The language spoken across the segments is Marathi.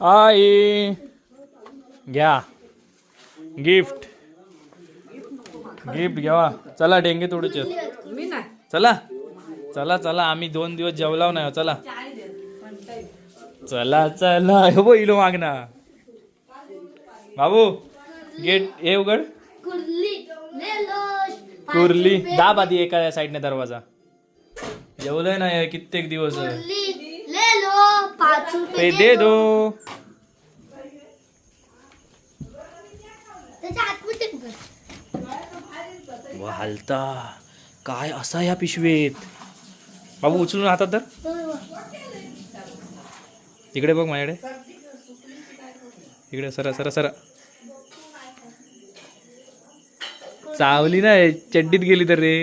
आई. घ्या. गिफ्ट गिफ्ट घ्यावा. चला डेंगे नाही. चला. चला चला. आम्ही दोन दिवस जेवलाव नाही हो, चला. चला चला. हो बो इलो मागना बाबू गेट हे उघड. कुर्ली ले लो कुर्ली. दाब आधी एका साईडने दरवाजा. जेवलोय नाही कित्येक दिवस. पाच पे रुपये दे दो उघड. व हलता काय असा या पिशवीत? बाबू उचलून हातात तर इकडे बघ माझ्याकडे. इकडे सरा सरा सरा चावली ना चड्डीत गेली तर रे.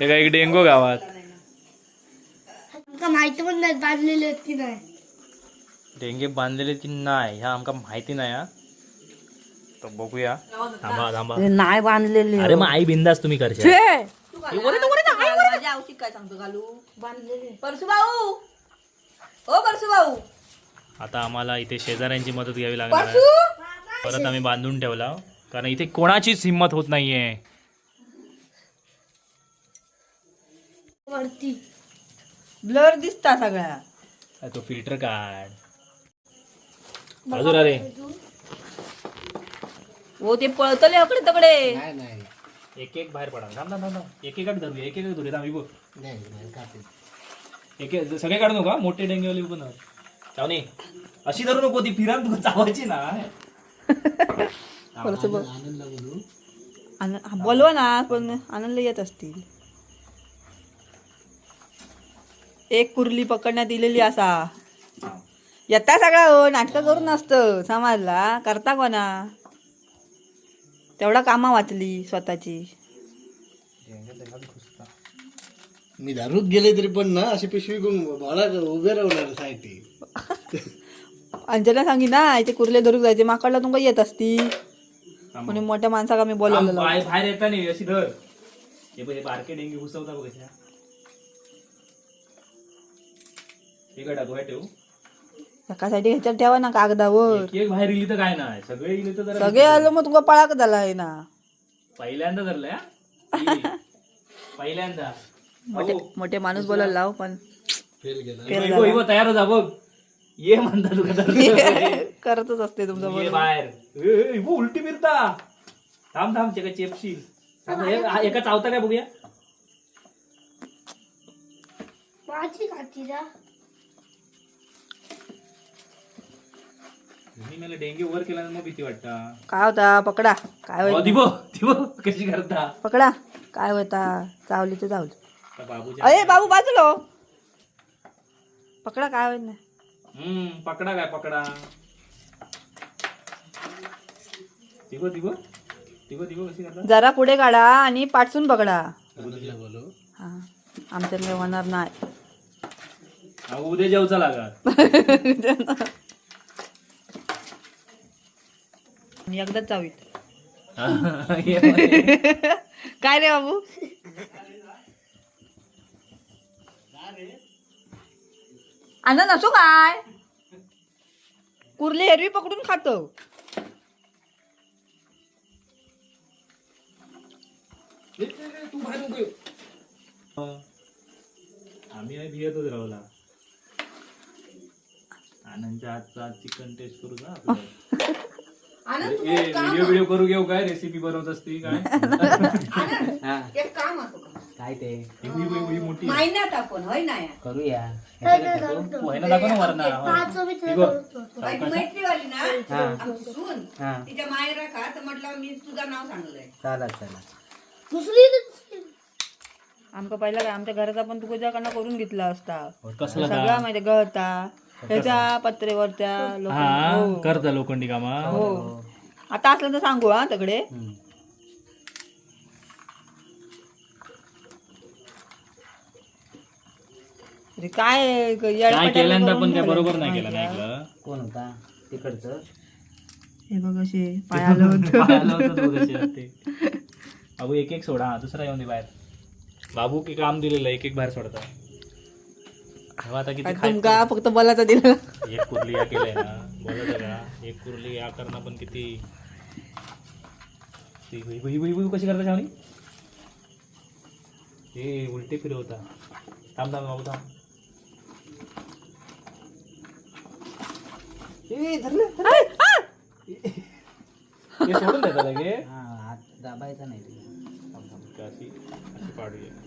काय डेंगो गावात. माहिती पण नाही बांधलेली आहेत की नाही. डेंगे बांधलेले की नाही ह्या आमका माहिती नाही हा. तर बघूया. थांबा थांबा. नाही बांधलेली. अरे मग आई बिंदास तुम्ही करशा माझी औषध काय सांगतो घालू? बांधलेले परसू भाऊ ओ परसू भाऊ आता आम्हाला इथे शेजाऱ्यांची मदत घ्यावी लागणार आहे. परसू परत आम्ही बांधून ठेवला कारण इथे कोणाचीच हिंमत होत नाहीये. वरती. ब्लर दिसता सगळ्या. काय तो फिल्टर काढ. बाजूला रे. ओ ते पळतले अकडे तकडे. एक एक बाहेर पडा थांब थांब थांब थांब. एक एक धरूया एक एक धरूया थांब इबो. एक एक सगळे काढू नका मोठे डेंगेवाले पण चावणे अशी धरू नको ती फिरा तुला चावायची ना. हा, बोलवा ना पण आनंद येत असतील. एक कुर्ली पकडण्यात दिलेली असा. येता सगळा हो नाटकं करून असतं समाजला. करता कोणा? तेवढा कामा वाचली स्वतःची. मी दारूत गेले तरी पण ना अशी पिशवी घेऊन बाळा उभे राहणार साठी अंजना सांगी ना इथे कुर्ले धरून जायचे. माकडला तुमका येत असती. म्हणून मोठ्या माणसाक आम्ही बोलवलेलं. बाहेर बाहेर येता नाही अशी धर. हे बघ हे बारके डेंगे घुसवता बघ ठेवू? एकासाठी ह्याच्यात ठेवा ना कागदावर. एक एक बाहेर इली तर काय नाही. सगळे इले तर जरा सगळे आलो मग तुमका पळाक झाला आहे ना. पहिल्यांदा धरलंय हा? इली. पहिल्यांदा. मोठे मोठे माणूस बोलायला लाव पण. फेल गेला. फेल इबो, इबो, तयार हो जा बघ. ये म्हणता तुका धरलं. करतच असते तुमचं ये बरोबर बाहेर. ए, ए, इबो, उलटी फिरता. थांब थांब ते चेपशी थांब, हे- हा, एका चावता काय बघूया? माझी काठी जा मी मला डेंग्यू वर केला मग भीती वाटता. काय होता? पकडा. काय दिबो दिबो कशी करता? पकडा. काय होता? चावली तर चावली. बाबूच्या अरे बाबू बाजूलो पकडा काय होत नाही हम्म पकडा काय पकडा? दिबो दिबो दिबो दिबो कशी करता? जरा पुढे काढा आणि पाठसून पकडा. हा. आमच्याकडे होणार नाही. अहो, उद्या जेवचा लागा आणि एकदाच म्हणे. काय रे बाबू? आनंद असो काय? कुर्ली एरवी पकडून खातो. आम्ही नाही भियतच राहला. आनंदच्या हातचा चिकन टेस्ट करू ए, व्हिडिओ व्हिडिओ करू. घेऊ काय? रेसिपी बनवत असते काय? एक काम काय ते? ही- ही- ही- ही मोठी महिन्यात आपण होय ना करूया. दाखव ना वरना. मैत्रीवाली ना हा. आमची सून. हा. तिच्या मायरा का? तर म्हटलं मी तुझं नाव सांगलंय. चला चला दुसरी दुसरी. आमका पहिला काय आमच्या घराचा पण तुझ्याकडनं करून घेतला असता? कसला सगळा माहिती गळता. त्याच्या पत्रेवरच्या लोक हा करता लोखंडी कामा. हो. आता असलं तर सांगू हा तकडे. अरे काय केल्यानंतर करून पण काय ठेवलं. बरोबर नाही केलं नाही ऐकलं? कोण होता? तिकडचं? हे बघ असे होतं. होतं. बाबू एक एक सोडा. हा दुसरा येऊन दे बाहेर. बाबू की काम दिलेलं एक एक बाहेर सोडता. तेव्हा आता किती आणि खाय तुमका फक्त बलाचा दिला एक कुर्ली या केलंय ना. बोलत का एक कुर्ली या करणं पण किती ती हुई हुई हुई हुई कशी करता शावणी हे उलटे फिरवता. थांब थांब बाबू थांब. ए, धरलं, धरलं. हे सोडून देता लगे दाबायचा नाही अशी अशी पाडूया.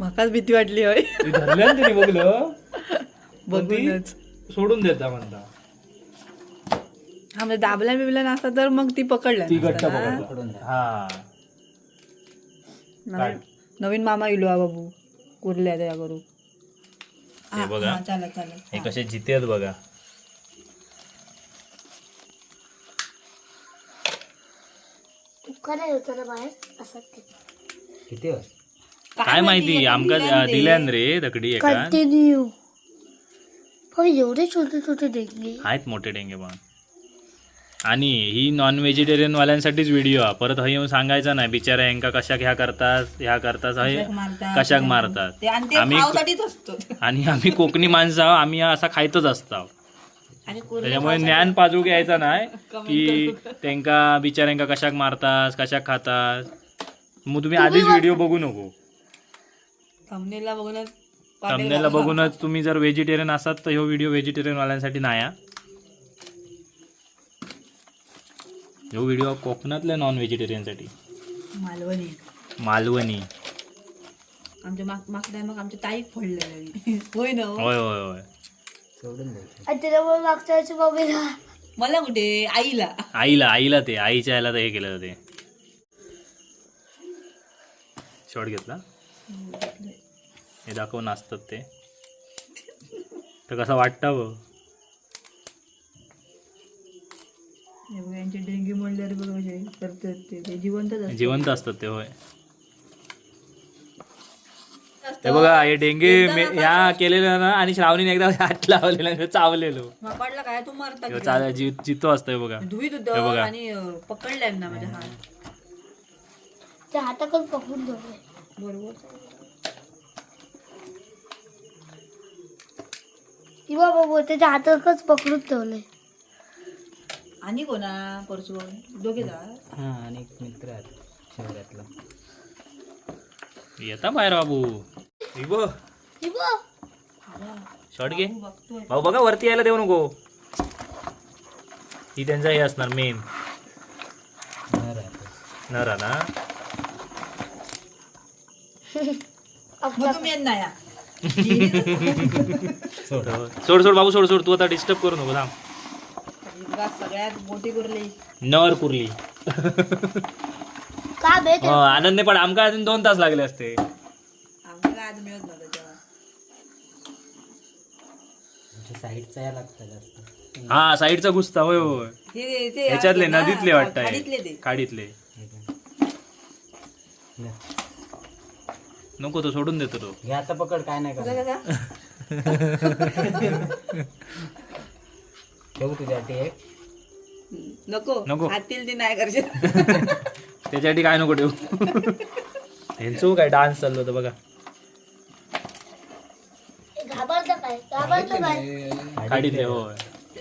मकाच भीती वाटली होय. ते धरलं ना तिने बघलं. बघूनच. सोडून देता म्हणता. हा म्हणजे दाबल्या बिबल्या नसता तर मग ती पकडल्या ती घट्ट नसता ना. पकडता हा. नवीन नवीन मामा इलो हा बाबू. कुर्ल्या त्या करू हे बघा. चालेल हे कसे जितेत बघा. तुका नाही होतं ना बाहेर? असं किती वर काय माहिती आमका दिल्यान रे दगडी एका. कंटिन्यू. पण एवढे छोटे छोटे डेंगे. आहेत मोठे डेंगे पण. आणि ही नॉन व्हेजिटेरियन वाल्यांसाठीच व्हिडिओ हा. परत हय येऊन सांगायचा नाही बिचारा यांका कशाक ह्या करतात ह्या करतात कशाक मारतात? आम्ही आणि आम्ही कोकणी माणसं आहो, आम्ही असा खायतच असतो. त्याच्यामुळे ज्ञान पाजू घ्यायचा नाही की त्यांका बिचाऱ्यांका कशाक मारतात कशाक खातात. मग तुम्ही आधीच व्हिडिओ बघू नको. थंबनेलला बघूनच थंबनेलला बघूनच तुम्ही जर व्हेजिटेरियन असाल तर ह्यो व्हिडिओ व्हेजिटेरियन वाल्यांसाठी नाही हा. ह्यो व्हिडिओ कोकणातल्या नॉन व्हेजिटेरियनसाठी मालवणी. मालवणी. आमच्या माग मागच्या मग आमच्या ताईक फोडलेलं होय ना हो? होय होय होय. त्याच्यामुळे मागच्या वर्षी मम्मीला. मला कुठे? आईला. आईला आईला ते. आईच्या आईला हे केलं ते. शॉर्ट घेतला? हे दाखवून असतात ते. तर कसं वाटतं बघ? हे यांचे डेंग्यू म्हणल्यावर बघ करतात ते. ते जिवंतच असतात. जिवंत असतात ते होय. हे बघा हे डेंगे मे- ह्या केलेलं ना आणि श्रावणीने एकदा हात लावलेला आणि चावलेलो. माकडला काय? तू मारता जितो असतोय बघा. धुईत हे बघा. आणि अं, पकडल्या ना माझ्या हात. त्या हाताकडून पकडून बरोबर. किंवा बाबू त्याच्या हाताकडच पकडून ठेवले आणि कोणा परसू? दोघे जा. हा आणि एक मित्र आहे शहरातला. येता बाहेर बाबू. ही बघ शॉर्ट घे. बघतोय. भाऊ बघा वरती यायला देऊ नको. ही त्यांचा हे असणार मेन नरा ना? मग तुम्ही या. सोड सोड बाबू सोड सोड. तू आता डिस्टर्ब करू नको थांब. सगळ्यात मोठी कुर्ली. नर कुर्ली. का बे हो, आनंदने पण आमका अजून दोन तास लागले असते. आमचं काय आज मिळत नव्हतं तेव्हा आमच्या साईडचा या लागतं जास्त. हा साईडचा गुस्ता होय होय. हे ते नदीतले वाटतंय खाडीतले ते. खाडीतले. हे. नको तो सोडून देतो तो. घे आता पकड काय नाही बघा, करणार. बघा. ठेवू तुझ्यासाठी एक? नको. नको. हातील ती नाही करशील. त्याच्यासाठी काय नको ठेवू? ह्यांचं काय डान्स चाललो होतं बघा. घाबरतं काय? घाबरतं काय? खाडीतले होय.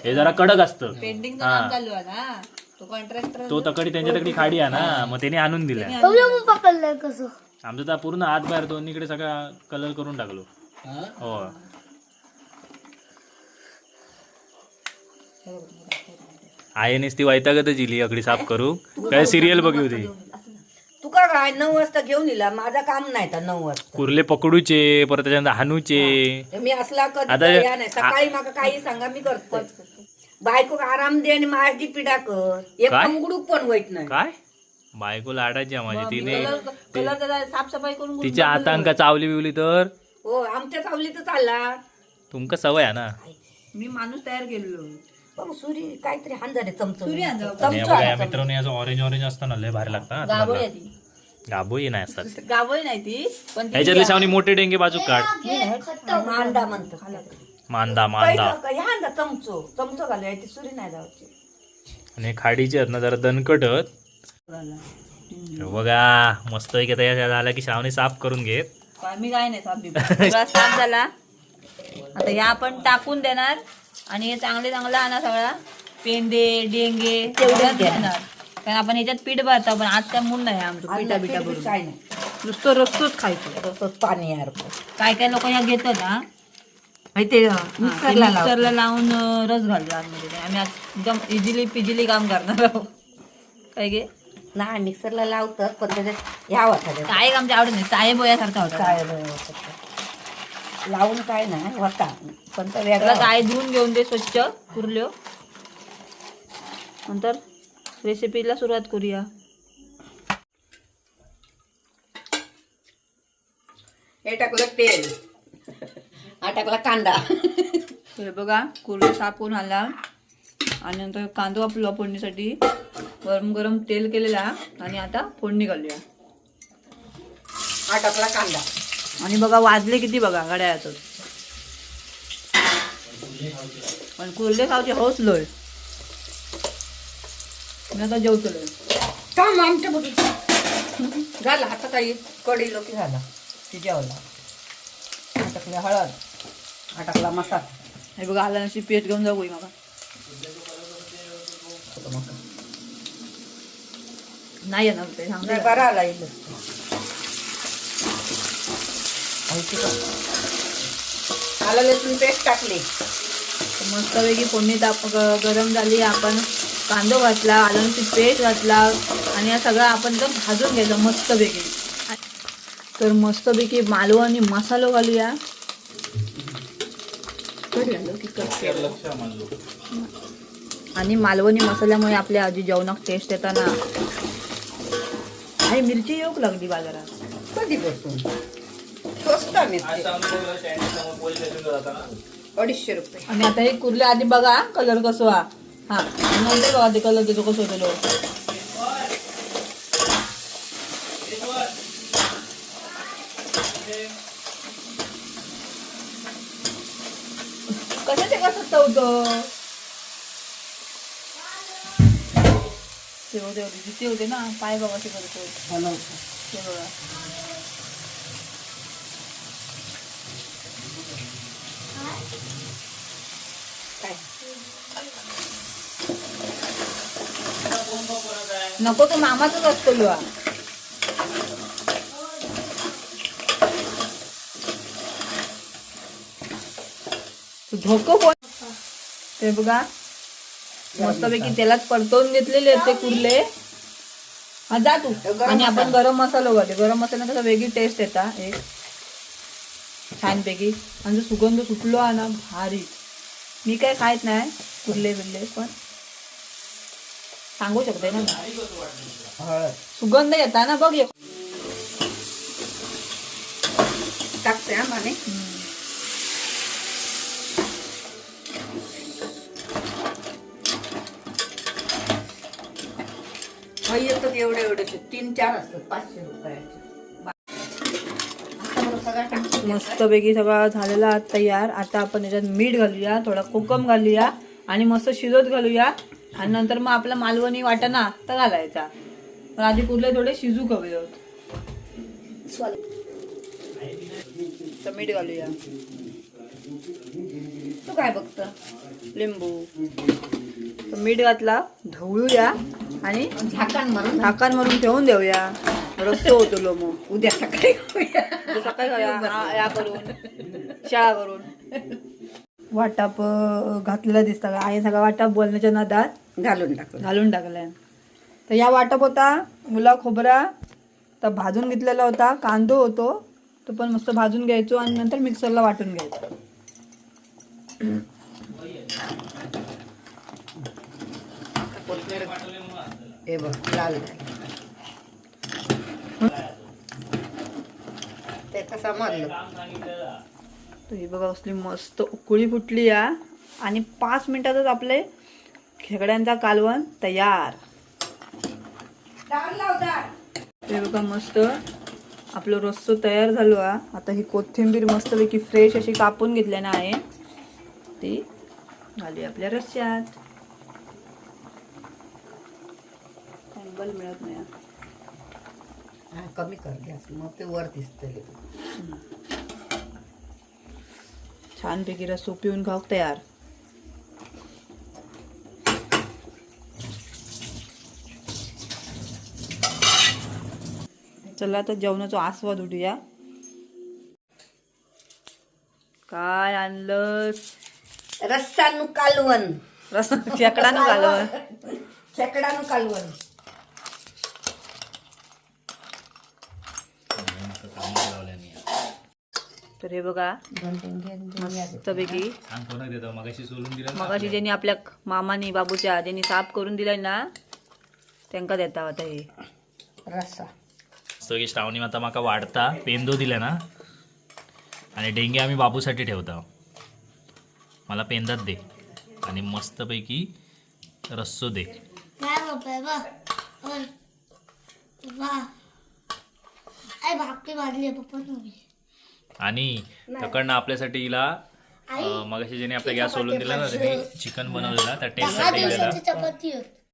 हे जरा कडक असतं. हा. चालू आहे ना? तो कॉन्ट्रॅक्टर तो तकडी त्यांच्या तकडी खाडी आहे ना मग त्याने आणून दिल्या. मग पकडलंय कसं. आमचं तर पूर्ण हात बाहेर दोन्हीकडे सगळा कलर करून टाकलो. हा? हो. आयनेस ती वैतागतच इली अकडी साफ करू. काय सिरियल बघी होती? तुका काय नऊ वाजता घेऊन येला माझा काम नाही तर नऊ वाजता. कुर्ले पकडूचे परत त्याच्यानंतर हानूचे मी असला कधी आता- नाही. सकाळी माका काही सांगा मी करतो बायको आराम दे आणि माझी पिडा कर. एक काय? मुगडूक पण होत नाही. काय? बायको आहे माझी तिने साफसफाई करून तिच्या आतांका चावली बिवली तर? हो आमच्या चावली तर चालला. तुमका सवय आहे ना? मी माणूस तयार केलेलो काहीतरी हे मित्रांनो याचं ऑरेंज ऑरेंज असतं ना लय भारी लागतं गाभोई नाही असतात. गाभोळी नाही ती पण ह्याच्यातले मोठे डेंगे बाजू काढ. मांडा म्हणतो मांदा मांदा ह्या हांजा चमचो. चमचो घालूया ती सुरी नाही जावची आणि खाडीचे आहेत ना जरा दणकटत बघा मस्त की तयार झाला की श्रावणी साफ करून घेत. मी काय नाही साफ बिफ. सगळा साफ झाला. आता या आपण टाकून देणार आणि हे चांगले चांगलं आणा सगळा. पेंदे डेंगे तेवढ्याच देणार. कारण आपण याच्यात पीठ भरतो पण आज काय मूड नाही आमचं पिठा बिठा भरून. काय नाही. नुसतं रस्तच खायचं. तसंच पाणी यार काय काय लोक ह्या घेतात हा? ते मिक्सरला मिक्सरला लावून अं, रस घालतो आतमध्ये. आम्ही आज एकदम इझिली पिजिली काम करणार आहोत. काय गे? नाही मिक्सरला लावतात पण त्याच्यात ह्या वाटायला काय आमच्या आवडत नाही चाळे बोयासारखा होता काय लावून काय नाही होता. पण तो त्याला वेगळा काय धुवून घेऊन दे स्वच्छ कुरल्यो. नंतर रेसिपीला सुरुवात करूया. हे टाकलं तेल. हा टाकला कांदा. हे बघा कुरले सापून आला. आणि नंतर कांदा आपला फोडणीसाठी गरम गरम तेल केलेला आणि आता फोडणी घालूया. हा टाकला कांदा. आणि बघा वाजले किती बघा गड्यातच पण कुर्ले खावचे हौस लोय. मी आता जेवतलोय काम आमच्या बघी झाला आता काही कढी लोकी झाला. शिजवला हा टाकला हळद. हा टाकला मसाला. हे बघा आला नशी पेस्ट घेऊन जाऊ मला नाही येणार ते नाही सांगते बरा आला इथं. आलं लसूण पेस्ट टाकली. मस्तपैकी फोडणी ताप गरम झाली आपण कांदो घातला आलूची पेस्ट घातला आणि या सगळं आपण एकदम भाजून घ्यायचं मस्तपैकी तर मस्तपैकी मालवण आणि मसालो घालूया? आणि मालवणी मसाल्यामुळे आपल्या आजी जेवणात टेस्ट येताना. आणि मिरची येऊक लागली बाजारात? कधी बसून स्वस्त मिरची. अडीचशे रुपये. आणि आता हे कुर्ले आधी बघा कलर कसो हा. हा नंतर बघा ते कलर देतो कसं होतो कसं ते कसं चवतं होते होते. जिथे होते ना पाय बघा ते करतो ते बघा. नको तो मामाचाच असतो युवा धोको कोण ते बघा. मस्तपैकी तेलात परतवून घेतलेले आहेत ते कुर्ले. हा जा तू. आणि आपण गरम मसाला घालू गरम मसाला कसं वेगळी टेस्ट येता एक छानपैकी. आणि जो सुगंध सुटलो हा ना भारी. मी काय खायत नाही कुर्ले बिरले पण सांगू शकते ना सुगंध येता ना बघ टाकते हा माने हा येतात एवढे एवढे तीन चार असतात पाचशे रुपयाचे. सगळा मस्तपैकी सगळा झालेला तयार. आता आपण याच्यात मीठ घालूया थोडा कोकम घालूया आणि मस्त शिजत घालूया. आणि नंतर मग आपला मालवणी वाटाणा तर घालायचा. पण आधी कुठले थोडे शिजू कवे तर मीठ घालूया. तू काय बघत? लिंबू. मीठ घातला ढवळूया आणि झाकण मारून. झाकण मारून ठेवून देऊया. रस्तो होतो लो मग. उद्या सकाळी या करून. शाळा करून वाटाप घातलेला दिसता का? आहे सगळा वाटाप बोलण्याच्या नादात. घालून टाकून. घालून टाकलाय. तर या वाटप होता. मुला खोबरा तर भाजून घेतलेला होता. कांदो होतो. तो पण मस्त भाजून घ्यायचो आणि नंतर मिक्सरला वाटून घ्यायचो. हे बघ लाल. ते कसा मधलं तर ही बघा असली मस्त उकळी फुटली या. आणि पाच मिनिटातच आपले खेकड्यांचा कालवण तयार. ते बघा मस्त आपलं रस्सो तयार झालो हा. आता ही कोथिंबीर मस्तपैकी फ्रेश अशी कापून घेतल्यानं आहे. ती झाली आपल्या रस्स्यात अँगल मिळत नाही. हा. कमी कर गॅस. मग ते वर दिसतंय. छानपैकी रस्सो पिऊन खाऊक तयार. चला तर जेवणाचा आस्वाद उठूया. काय आणलंस? रस्सानु कालवण. रस शेकडानं घालून खेकडानु कालवण. तर हे बघा. मस्तपैकी. मगाशी ज्यांनी आपल्या मामानी बाबूच्या ज्यांनी साफ करून दिलाय ना त्यांका देता आता हे. रस्सा. सो की श्रावणी माता माका वाढता पेंदो दिला ना आणि डेंगे आम्ही बाबूसाठी ठेवतो. मला पेंदात दे आणि मस्तपैकी रस्सो दे. भाकरी आहे पप्पा तुम्ही. आणि तकडनं आपल्यासाठी हिला मगाशी ज्याने आपल्या गॅस सोलून दिला ना त्याने चिकन बनवलेला त्या टेस्टसाठी दिलेला.